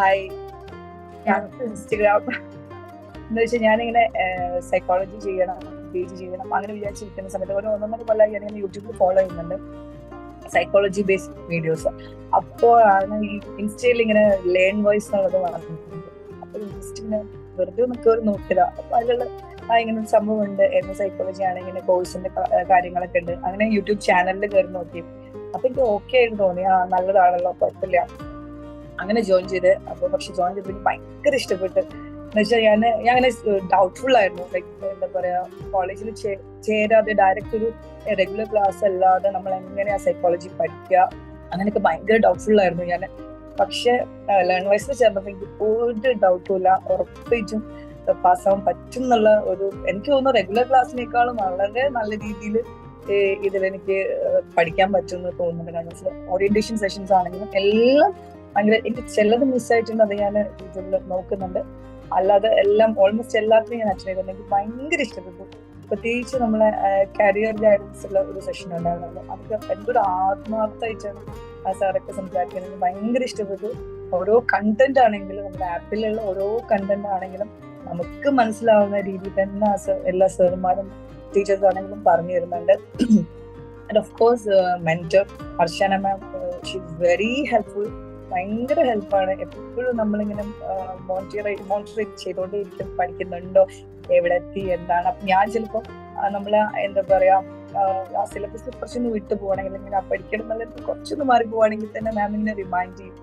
Hi ഞാൻ Instagram എന്ന് വെച്ചാൽ ഞാനിങ്ങനെ സൈക്കോളജി ചെയ്യണം പി ജി ചെയ്യണം അങ്ങനെ വിചാരിച്ചിരിക്കുന്ന സമയത്ത് ഒരു ഒന്നൊന്നര കൊല്ലമായി ഞാനിങ്ങനെ യൂട്യൂബിൽ ഫോളോ ചെയ്യുന്നുണ്ട്. സൈക്കോളജി ബേസ്ഡ് വീഡിയോസ് അപ്പോഴാണ് ഈ ഇൻസ്റ്റയിൽ ഇങ്ങനെ ലേൺ വോയിസ് എന്നുള്ളത് വളർന്നിട്ടുണ്ട് അപ്പൊ ഇൻസ്റ്റിങ്ങനെ വെറുതെ കയറി നോക്കിയതാ. അപ്പൊ അതിലുള്ള ആ ഇങ്ങനെ ഒരു സംഭവം ഉണ്ട് എം സൈക്കോളജി ആണ് ഇങ്ങനെ കോഴ്സിന്റെ കാര്യങ്ങളൊക്കെ ഉണ്ട്. അങ്ങനെ യൂട്യൂബ് ചാനലിൽ കയറി നോക്കി. അപ്പൊ എനിക്ക് ഓക്കെ ആയിട്ട് തോന്നി. ആ നല്ലതാണല്ലോ കുഴപ്പമില്ല. അങ്ങനെ ജോയിൻ ചെയ്ത് അപ്പൊ പക്ഷെ ജോയിൻ ചെയ്തപ്പോൾ എനിക്ക് ഭയങ്കര ഇഷ്ടപ്പെട്ട്. എന്നുവെച്ചാൽ ഞാൻ ഞാൻ അങ്ങനെ ഡൗട്ട്ഫുൾ ആയിരുന്നു. ലൈക്ക് എന്താ പറയാ കോളേജിൽ ചേരാതെ ഡയറക്റ്റ് ഒരു റെഗുലർ ക്ലാസ് അല്ലാതെ നമ്മൾ എങ്ങനെയാ സൈക്കോളജി പഠിക്കുക അങ്ങനെയൊക്കെ ഭയങ്കര ഡൗട്ട്ഫുൾ ആയിരുന്നു ഞാൻ പക്ഷെ ലേൺ വൈസിൽ ചേർന്നപ്പോൾ എനിക്ക് ഒരു ഡൗട്ടും ഇല്ല. ഉറപ്പിച്ചും പാസ്സാവാൻ പറ്റും എന്നുള്ള ഒരു എനിക്ക് തോന്നുന്നു റെഗുലർ ക്ലാസ്സിനേക്കാളും വളരെ നല്ല രീതിയിൽ ഇതിൽ എനിക്ക് പഠിക്കാൻ പറ്റും എന്ന് തോന്നുന്നുണ്ട്. കാരണം ഓറിയന്റേഷൻ സെഷൻസ് ആണെങ്കിലും എല്ലാം ഭയങ്കര എനിക്ക് ചിലത് മിസ്സായിട്ടുണ്ട് അത് ഞാൻ യൂട്യൂബിൽ നോക്കുന്നുണ്ട്. അല്ലാതെ എല്ലാം ഓൾമോസ്റ്റ് എല്ലാത്തിനും ഞാൻ അച്ഛനെ എനിക്ക് ഭയങ്കര ഇഷ്ടപ്പെട്ടു. പ്രത്യേകിച്ച് നമ്മളെ കരിയർ ഗൈഡൻസ് ഉള്ള ഒരു സെഷൻ ഉണ്ടായിരുന്നു അതൊക്കെ എന്തൊരു ആത്മാർത്ഥമായിട്ടാണ് ആ സാറൊക്കെ സംസാരിക്കുന്നത്. ഭയങ്കര ഇഷ്ടപ്പെട്ടു. ഓരോ കണ്ടന്റ് ആണെങ്കിലും നമ്മുടെ ആപ്പിലുള്ള ഓരോ കണ്ടന്റ് ആണെങ്കിലും നമുക്ക് മനസ്സിലാവുന്ന രീതിയിൽ തന്നെ ആ എല്ലാ സാറുമാരും ടീച്ചേഴ്സ് ആണെങ്കിലും പറഞ്ഞു തരുന്നുണ്ട്. And of course mentor Harshana ma'am she very helpful ഭയങ്കര ഹെൽപ്പാണ് എപ്പോഴും നമ്മളിങ്ങനെ മോണിറ്ററേറ്റ് മോണിറ്ററേറ്റ് ചെയ്തുകൊണ്ടേയിരിക്കും പഠിക്കുന്നുണ്ടോ എവിടെ എത്തി എന്താണ് ഞാൻ ചിലപ്പോ നമ്മൾ എന്താ പറയാ ആ സിലബസ് കുറച്ചൊന്ന് വിട്ടു പോവാണെങ്കിൽ ഇങ്ങനെ പഠിക്കണം എന്നുള്ളത് കുറച്ചൊന്ന് മാറി പോവാണെങ്കിൽ തന്നെ മാം ഇങ്ങനെ റിമൈൻഡ് ചെയ്യും.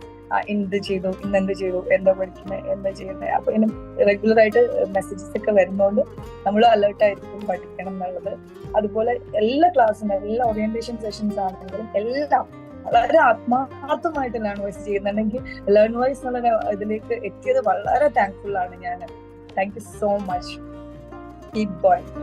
എന്ത് ചെയ്തു ഇന്ന് എന്ത് ചെയ്തു എന്താ പഠിക്കുന്നത് എന്താ ചെയ്യുന്നത് അപ്പൊ ഇങ്ങനെ റെഗുലർ ആയിട്ട് മെസ്സേജസ് ഒക്കെ വരുന്നതുകൊണ്ട് നമ്മൾ അലേർട്ട് ആയിരിക്കും പഠിക്കണം എന്നുള്ളത് അതുപോലെ എല്ലാ ക്ലാസ്സിനും എല്ലാ ഓറിയന്റേഷൻ സെഷൻസ് ആണെങ്കിലും എല്ലാം വളരെ ആത്മാർത്ഥമായിട്ട് ലേൺ വോയിസ് ചെയ്യുന്നുണ്ടെങ്കിൽ ലേൺ വോയിസ് എന്നുള്ള ഇതിലേക്ക് എത്തിയത് വളരെ താങ്ക്ഫുൾ ആണ് ഞാൻ thank you so much keep going